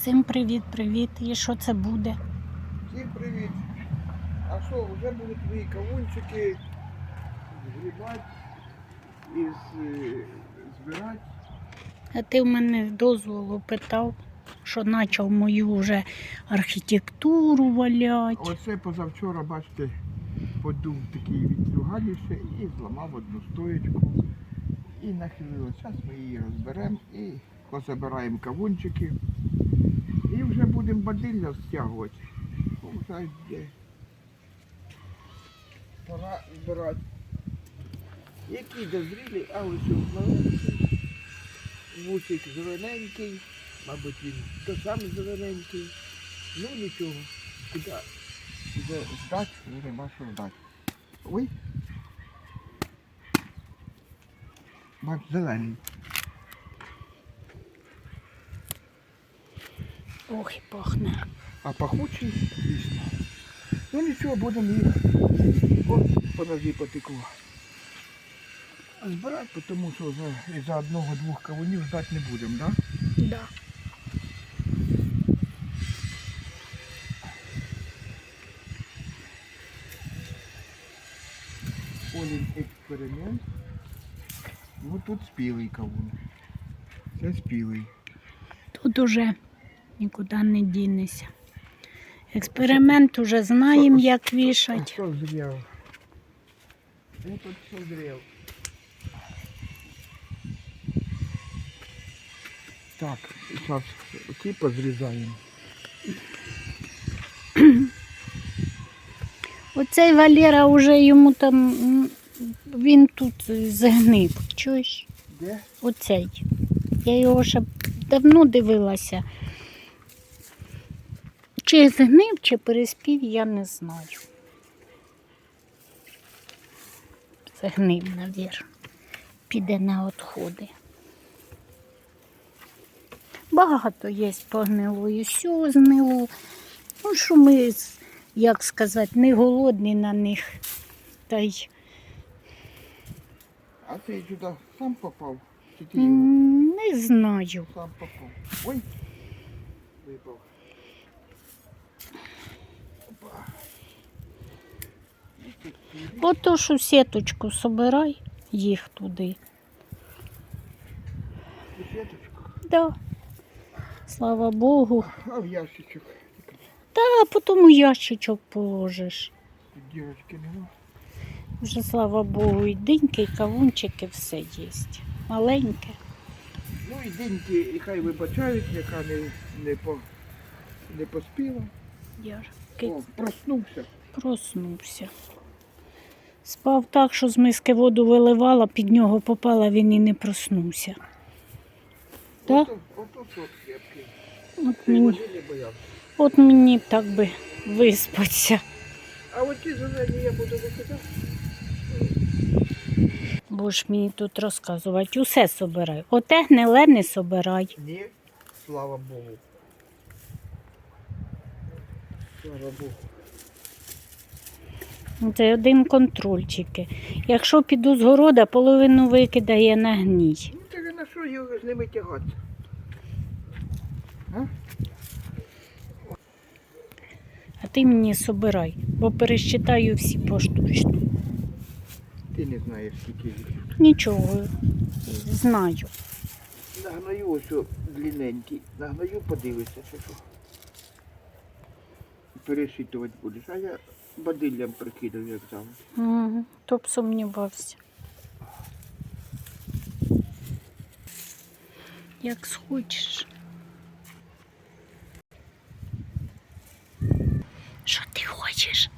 Всім привіт-привіт. І що це буде? Всім привіт. А що, вже будуть твої кавунчики згрібати і збирати. А ти в мене дозволу питав, що почав мою вже архітектуру валяти. Оце позавчора, бачите, подув такий вітрюгаліше і зламав одну стоєчку. І нахилило. Зараз ми її розберемо і позабираємо кавунчики. Будемо бадилля стягувати. Пора збирати. Які дозрілі, а ось маленький. Вусик зелененький. Мабуть, він то сам зелененький. Ну нічого. Куди? Здати? Нема що здати. Ой. Бач, зелений. Ох, і пахне. А пахучий, звісно. Ну нічого, будемо їх. О, по нозі потекло. Збирати, тому що за, за одного-двох кавунів ждати не будемо, так? Да? Да. Олін експеримент. Ну тут спілий кавун. Це спілий. Тут уже нікуди не дінешся. Експеримент уже знаємо, як вішати. що зрів? Я тут все зрів. Так, зараз ці позрізаємо. Оцей Валера вже йому там, він тут згнив. Чуєш? Де? Оцей. Я його ще давно дивилася. Чи згнив, чи переспів, я не знаю. Згнив, навір. Піде на відходи. Багато є погнилої, все знило. Ну, що ми, як сказати, не голодні на них. Та й А ти сюди сам попав? Чи ти його не знаю. сам попав? Ой. Випав. Ось тут сірі. Ото що сіточку собирай, їх туди. Кушеточку. Да. Слава Богу. А в ящичок. Та потім у ящичок положиш. Дірочки нема. Вже слава Богу, і диньки, і кавунчики, все є. Маленьке. Ну і деньки, і хай вибачають, яка не, не, по, не поспіла. Яркий О, проснувся. проснувся. Спав так, що з миски воду виливала, під нього попала, він і не проснувся. Так? От мені, от мені б так би виспатися. А от ті зелені я буду викидати. Будеш мені тут розказувати. Усе собирай. Оте гниле не собирай. Ні, слава Богу. Слава Богу. Це один контроль тільки. Якщо піду з города, половину викидає на гній. Ну так на що його з ними тягати? А? А ти мені собирай, бо пересчитаю всі поштучно. Ти не знаєш, скільки їх. Нічого, знаю. Нагною ось длинненький. Нагною, подивишся, що що. Пересчитувати будеш. А я бадиллям прикидав, як завжди. Угу. То б сумнівався. Як схочеш. Що ти хочеш?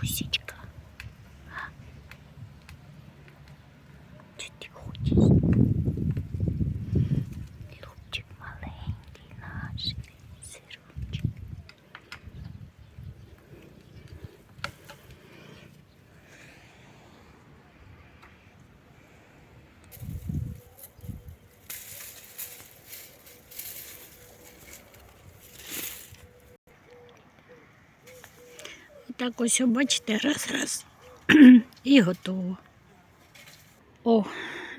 Пусічка. А? Що ти хочеш? Любчик маленький наш сирочок. Так ось, бачите, раз, раз. І готово. О,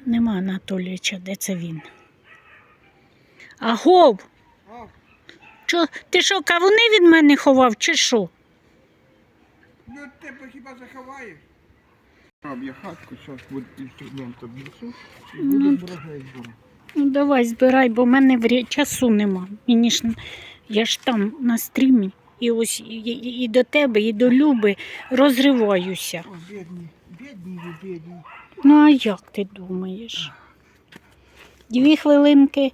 нема Анатолійовича, де це він? Агов! Чо, ти що, кавуни від мене ховав, чи що? Ну тебе хіба заховаєш? Я хатку, зараз буде інструмент обнесу і Ну, буде врожай збору. Ну давай збирай, бо в мене часу нема. Мені ж, я ж там на стрімі. І ось і, і, і до тебе, і до Люби розриваюся. О, бідні, бідні бідні. Ну, а як ти думаєш? Дві хвилинки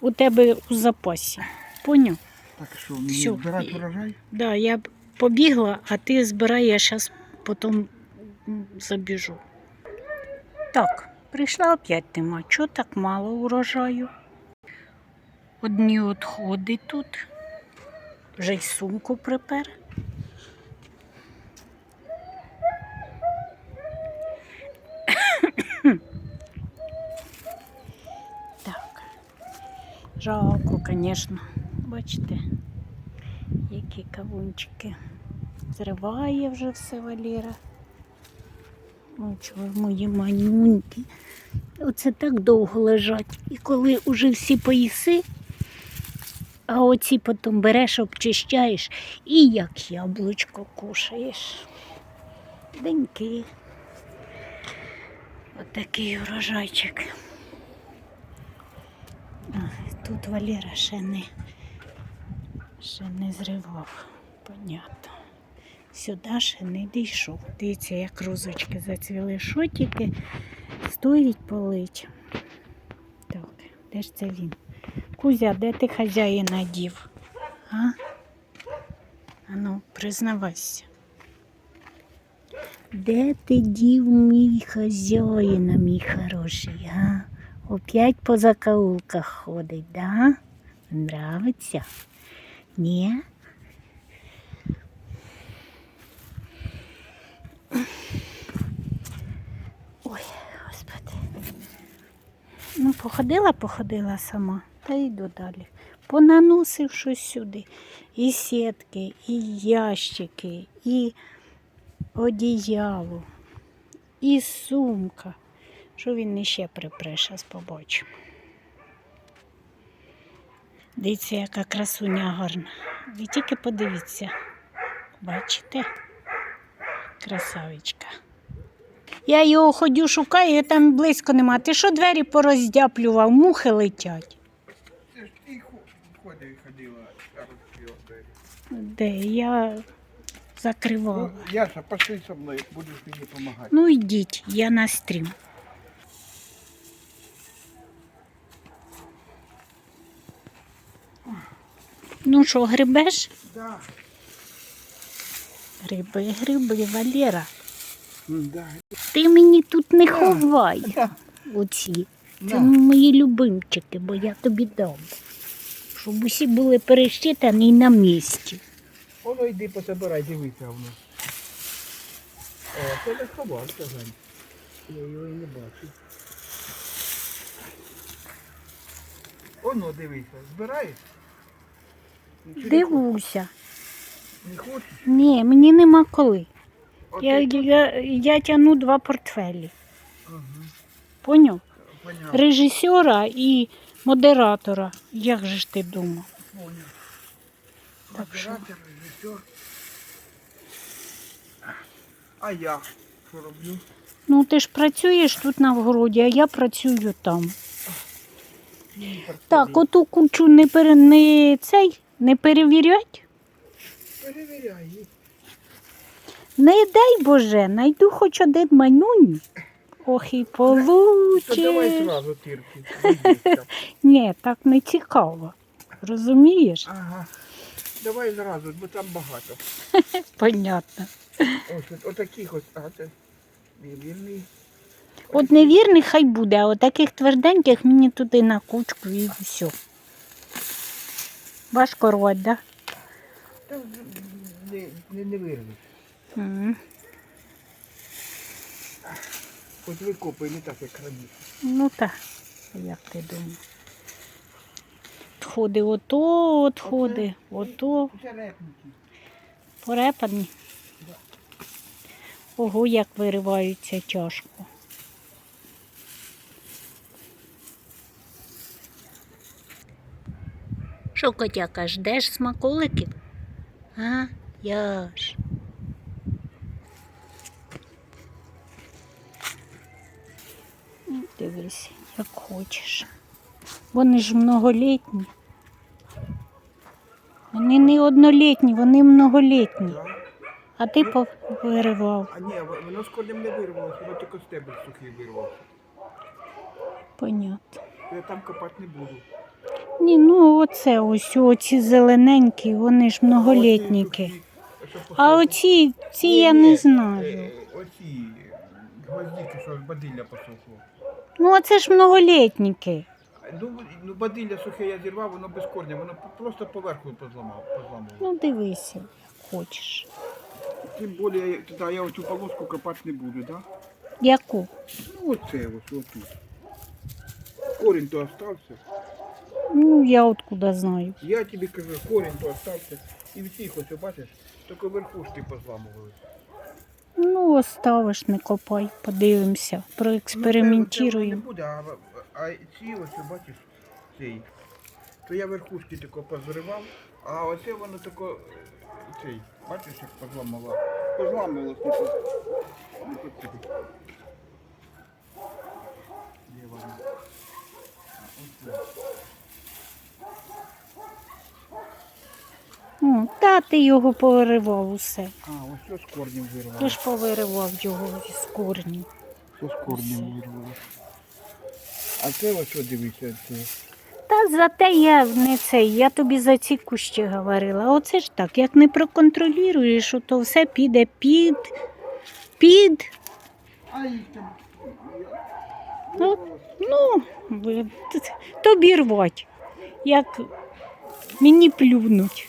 у тебе у запасі. Поняв? Так що, мені Всьо. збирати врожай? Да, я побігла, а ти збирай, я зараз потім забіжу. Так, прийшла опять нема. Чого так мало урожаю? Одні відходи тут. Вже й сумку припер. Так. Жалко, звісно. Бачите, які кавунчики. Зриває вже все Валера. Чого мої манюньки. Оце так довго лежать. І коли уже всі поїси, а оці потім береш, обчищаєш і як яблучко кушаєш. Деньки. Отакий урожайчик. А, Тут Валера ще не, ще не зривав. Понятно. Сюди ще не дійшов. Дивіться, як розочки зацвіли шотики. Стоїть полить. Так, де ж це він? Кузя, де ти хазяїна дів? А? Ану, признавайся. Де ти дів мій хазяїна, мій хороший, а? Опять по закоулках ходить, да? Нравиться? Ні? Ой, господи. Ну, походила, походила сама, та йду далі. Понаносив щось сюди. І сітки, і ящики, і одіяло, і сумка. Що він іще припре, зараз побачимо. Дивіться, яка красуня гарна. Ви тільки подивіться. Бачите? Красавичка. Я його ходю шукаю, і там близько нема. Ти що двері пороздяплював, мухи летять. Це ж ти ходив ходила, а розпівати. Де я закривала. Ну, Яша, пошли со мною, будеш мені допомагати. Ну йдіть, я на стрім. Ну що, грибеш? Да. Гриби, гриби, Валера. Да. Ти мені тут не ховай. Да. Оці. Це Да. мої любимчики, бо я тобі дам. Щоб усі були перещитані і на місці. Воно йди пособирай, дивися воно. О, це не сховався, Гань. Я його і не бачу. Оно, дивися, збираєш? Не Дивуся. Не хочеш? Ні, мені нема коли. От Я, ти- я, я тягну два портфелі. Ага, Поняв? понятно. Режисера і модератора. Як же ж ти думав? Що? Режисер. А я що роблю? Ну, ти ж працюєш тут на вгороді, а я працюю там. Так, оту кучу не, пере, не цей, не перевірять. Перевіряй. Не дай Боже, найду хоч один манюнь. Ох і получиш. зразу тирки. Ні, так не цікаво. Розумієш? Ага. Давай зразу, бо там багато. Понятно. Ось от, отаких ось, а це невірний. От невірний хай буде, а от таких тверденьких мені туди на кучку і все. Важко рвати, да? Та не, не, не вирвеш. М. Хоч викопай, не так, як раніше. Ну так, як ти думаєш? Отходи ото, отходи, ото, Черепники. порепані. Ого, як вириваються тяжко. Що, котяка, ждеш смаколиків? А, Яш. Ну, Дивись, як хочеш. Вони ж многолітні. Вони не однолітні, вони многолітні. А ти повиривав. А ні, воно з корнем не вирвалося, воно тільки стебель сухий вирвався. Понятно. Я там копати не буду. Ні, ну оце ось, оці зелененькі, вони ж многолітніки. А оці, ці я не знаю. Е, Оці гвоздики, що з бадилля посохло. Ну, оце ж многолітніки. Ну, ну бадилля сухе я зірвав, воно без корня, воно просто поверху позламав, позламало. Ну, дивися, як хочеш. Тим більше, тоді я оцю полоску копати не буду, так? Да? Яку? Ну, оце ось, отут. Корінь то остався. Ну, я откуда знаю. Я тобі кажу, корінь то остався. І всіх ось, бачиш, тільки верхушки позламували. Ну, оставиш, не копай, подивимося, Ну, це не буде, а, а ці ось, бачиш, цей. То я верхушки тако позривав, а оце воно тако, цей, бачиш, як позламало. Позламувалось не по, не по цьому. Де воно? А, ось воно. О, та ти його повиривав усе. А, ось що з корнем Ти вирвало. ж повиривав його з корнів. Що з корнем вирвало. А це ось що дивіться, це. Та зате я не цей, я тобі за ці кущі говорила. Оце ж так, як не проконтролюєш, то все піде під, під. А їх там. Ну, ну тобі рвать, як мені плюнуть.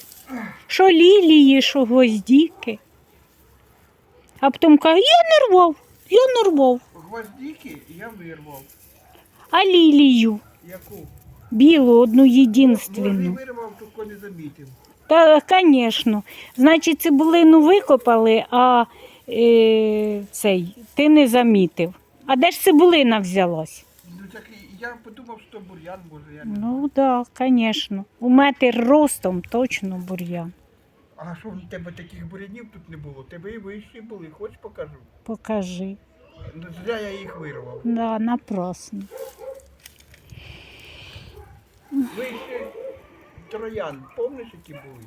Що лілії, що гвоздіки. А потім каже, я не рвав, я не рвав. Гвоздики я вирвав. А лілію, Яку? білу, одну Може, і єдинственну. вирвав, тільки не замітив. Та, звісно. Значить, цибулину викопали, а е, цей, ти не замітив. А де ж цибулина взялась? Я подумав, що бур'ян може. Я... не- Ну так, да, звісно. У метр ростом точно бур'ян. А що в тебе таких бурянів тут не було? Тебе і вищі були, хоч покажу. Покажи. Ну, зря я їх вирвав. Да, напрасно. Вище троян, пам'ятаєш, які були?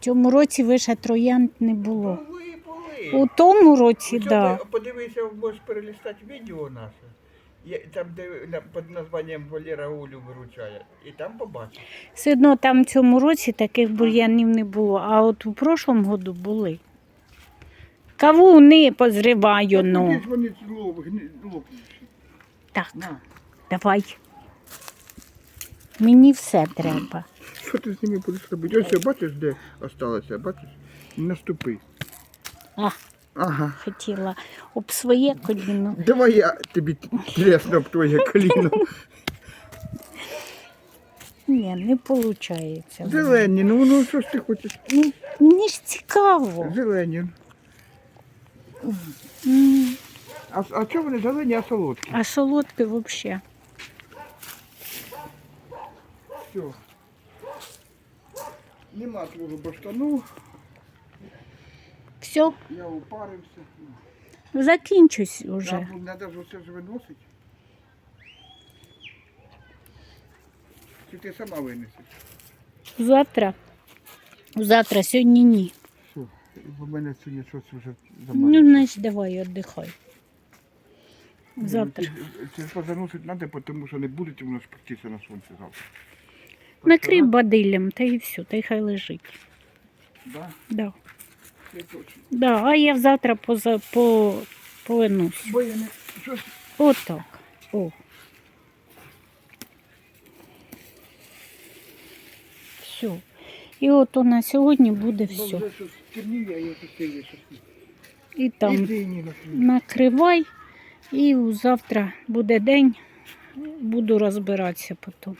В цьому році вище троянд не було. Були, були. У тому році, так. Да. Подивися, можеш перелистати відео наше. Там, де під названням Валера Олю виручає. І там побачиш. Все одно там в цьому році таких бур'янів не було, а от у прошлому году були. Кавуни позриваю, ну. Куди ж вони злоб- гни- лопнуть? Так, На. давай. Мені все треба. Що ти з ними будеш робити? Ось бачиш, де осталося, бачиш? Наступи. А, Ага. хотіла об своє коліно. Давай я тобі тресну об твоє коліно. Ні, не виходить. Зелені, ну ну що ж ти хочеш? Мені ж цікаво. Зелені. М, А, а чого вони зелені, а солодкі? А солодке взагалі. Все. Нема твого баштану, Все, я упарився. закінчусь уже. Треба ж оце ж виносити. Чи ти сама винесеш? Завтра. Завтра, сьогодні ні. Що? У мене сьогодні щось вже Ну, значить, давай, віддихай. Завтра. Це ж позаносити треба, тому що не буде воно спортитися на сонці завтра. Накрий бадиллям, та і все, та й хай лежить. Да? Да. Точно. Да, а я завтра поза, по, повинусь. Бо я не... Отак. О. Все. І от на сьогодні буде Бо все. вже щось темніє, я його сильно щось. І там Іди, Ніна, накривай, і завтра буде день. Буду розбиратися потім.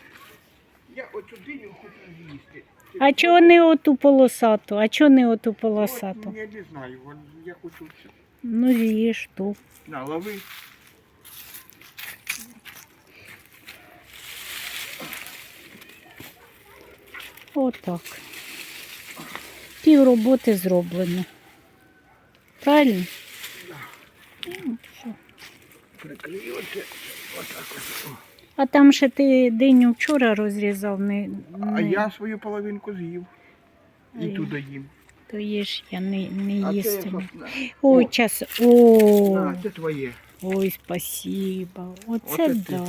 Я оцю диню хочу з'їсти. А чого не оту полосату? А чого не оту полосату? От, Я не знаю, я хочу... Ну, з'їж ту. На, лови. Отак. Пів роботи зроблено. Правильно? Ну, все. Прикрию оце. Отак ось. А там ще ти диню вчора розрізав, не, А не я свою половинку з'їв. І Ай. туди їм. то їж, я не, не А це їстиму. я. Ой, О. час. О, На, це твоє. ой, спасибо. Оце Оце ти. да.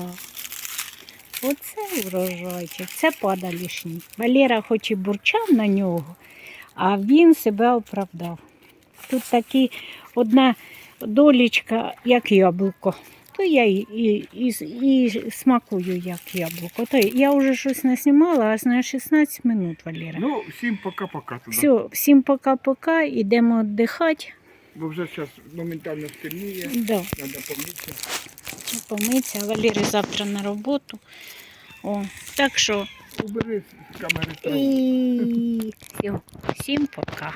Оце врожайчик, це падалішній. Валера хоч і бурчав на нього, а він себе оправдав. Тут такі одна долічка, як яблуко. То я і, і, і, і смакую, як яблуко. То я вже щось наснімала, аж на 16 минут, Валера. Ну, всім пока-пока. Все, всім пока-пока, йдемо віддихати. Бо вже зараз моментально стемніє. Да. Треба помитися. помитися, а Валері завтра на роботу. О, так що Убери з камери і... Всьо, всім пока.